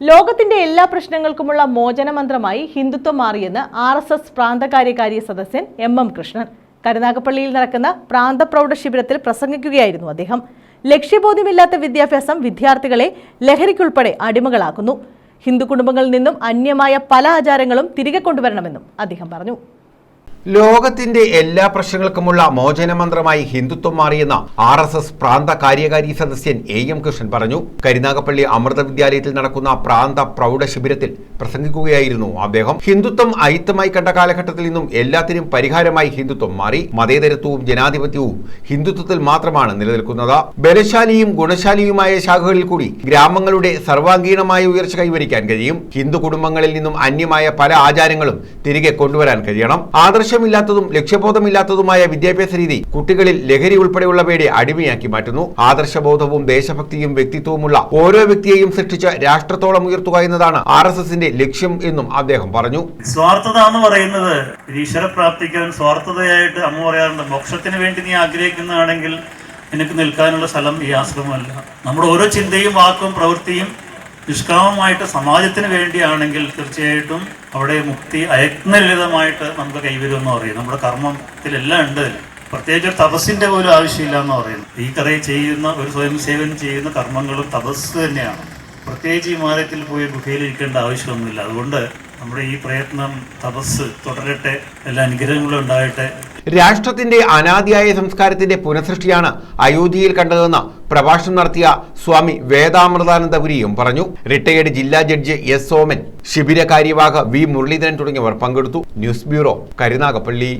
ലോകത്തിന്റെ എല്ലാ പ്രശ്നങ്ങൾക്കുമുള്ള മോചനമന്ത്രമായി ഹിന്ദുത്വം മാറിയെന്ന് ആർ എസ് എസ് പ്രാന്തകാര്യകാരി സദസ്യൻ എം എം കൃഷ്ണൻ. കരുനാഗപ്പള്ളിയിൽ നടക്കുന്ന പ്രാന്ത പ്രൗഢ ശിബിരത്തിൽ പ്രസംഗിക്കുകയായിരുന്നു അദ്ദേഹം. ലക്ഷ്യബോധ്യമില്ലാത്ത വിദ്യാഭ്യാസം വിദ്യാർത്ഥികളെ ലഹരിക്കുൾപ്പെടെ അടിമകളാക്കുന്നു. ഹിന്ദു കുടുംബങ്ങളിൽ നിന്നും അന്യമായ പല ആചാരങ്ങളും തിരികെ കൊണ്ടുവരണമെന്നും അദ്ദേഹം പറഞ്ഞു. ലോകത്തിന്റെ എല്ലാ പ്രശ്നങ്ങൾക്കുമുള്ള മോചനമന്ത്രമായി ഹിന്ദുത്വം മാറിയെന്ന ആർ എസ് എസ് പ്രാന്ത കാര്യകാരി സദസ്യൻ എ എം കൃഷ്ണൻ പറഞ്ഞു. കരിനാഗപ്പള്ളി അമൃത വിദ്യാലയത്തിൽ നടക്കുന്ന പ്രാന്ത പ്രൗഢ ശിബിരത്തിൽ പ്രസംഗിക്കുകയായിരുന്നു അദ്ദേഹം. ഹിന്ദുത്വം അയിത്തമായി കണ്ട കാലഘട്ടത്തിൽ നിന്നും എല്ലാത്തിനും പരിഹാരമായി ഹിന്ദുത്വം മാറി. മതേതരത്വവും ജനാധിപത്യവും ഹിന്ദുത്വത്തിൽ മാത്രമാണ് നിലനിൽക്കുന്നത്. ബലശാലിയും ഗുണശാലിയുമായ ശാഖകളിൽ കൂടി ഗ്രാമങ്ങളുടെ സർവാംഗീണമായ ഉയർച്ച കൈവരിക്കാൻ കഴിയും. ഹിന്ദു കുടുംബങ്ങളിൽ നിന്നും അന്യമായ പല ആചാരങ്ങളും തിരികെ കൊണ്ടുവരാൻ കഴിയണം. ആദർശമില്ലാത്തതും ലക്ഷ്യബോധമില്ലാത്തതുമായ വിദ്യാഭ്യാസ രീതി കുട്ടികളിൽ ലഹരി പേടി അടിമയാക്കി മാറ്റുന്നു. ആദർശബോധവും ദേശഭക്തിയും വ്യക്തിത്വവുമുള്ള ഓരോ വ്യക്തിയെയും സൃഷ്ടിച്ച് രാഷ്ട്രത്തോളം ഉയർത്തുക എന്നതാണ് ആർ എസ് എസിന്റെ ലക്ഷ്യം എന്നും അദ്ദേഹം പറഞ്ഞു. സ്വാർത്ഥത എന്ന് പറയുന്നത് ഈശ്വരപ്രാപ്തിക്കാൻ സ്വാർത്ഥതയായിട്ട് അമ്മ പറയാറുണ്ട്. മോക്ഷത്തിന് വേണ്ടി നീ ആഗ്രഹിക്കുന്നതാണെങ്കിൽ നിനക്ക് നിൽക്കാനുള്ള സ്ഥലം ഈ ആശ്രമമല്ല. നമ്മുടെ ഓരോ ചിന്തയും വാക്കും പ്രവൃത്തിയും നിഷ്കാമമായിട്ട് സമാജത്തിന് വേണ്ടിയാണെങ്കിൽ തീർച്ചയായിട്ടും അവിടെ മുക്തി അയജ്ഞലളിതമായിട്ട് നമുക്ക് കൈവരുമെന്ന് പറയും നമ്മുടെ കർമ്മത്തിലെല്ലാം ഉണ്ട്. പ്രത്യേകിച്ച് തപസ്സിന്റെ പോലും ആവശ്യമില്ല എന്ന് പറയുന്നു. ഈ കഥയിൽ ചെയ്യുന്ന ഒരു സ്വയം സേവനം ചെയ്യുന്ന കർമ്മങ്ങളും തപസ് തന്നെയാണ്. പ്രത്യേകിച്ച് ഈ മാലയത്തിൽ പോയി ഗുഹയിൽ ഇരിക്കേണ്ട ആവശ്യമൊന്നുമില്ല. അതുകൊണ്ട് നമ്മുടെ ഈ പ്രയത്നം തപസ് തുടരട്ടെ. എല്ലാ അനുഗ്രഹങ്ങളും ഉണ്ടാകട്ടെ. രാഷ്ട്രത്തിന്റെ അനാദിയായ സംസ്കാരത്തിന്റെ പുനഃസൃഷ്ടിയാണ് അയോധ്യയിൽ കണ്ടതെന്ന് പ്രഭാഷണം നടത്തിയ സ്വാമി വേദാമൃതാനന്ദപുരിയും പറഞ്ഞു. റിട്ടയേർഡ് ജില്ലാ ജഡ്ജി എസ് സോമൻ ശിബിര കാര്യവാഹ വി മുരളീധരൻ തുടങ്ങിയവർ പങ്കെടുത്തു. News bureau Karunagappally.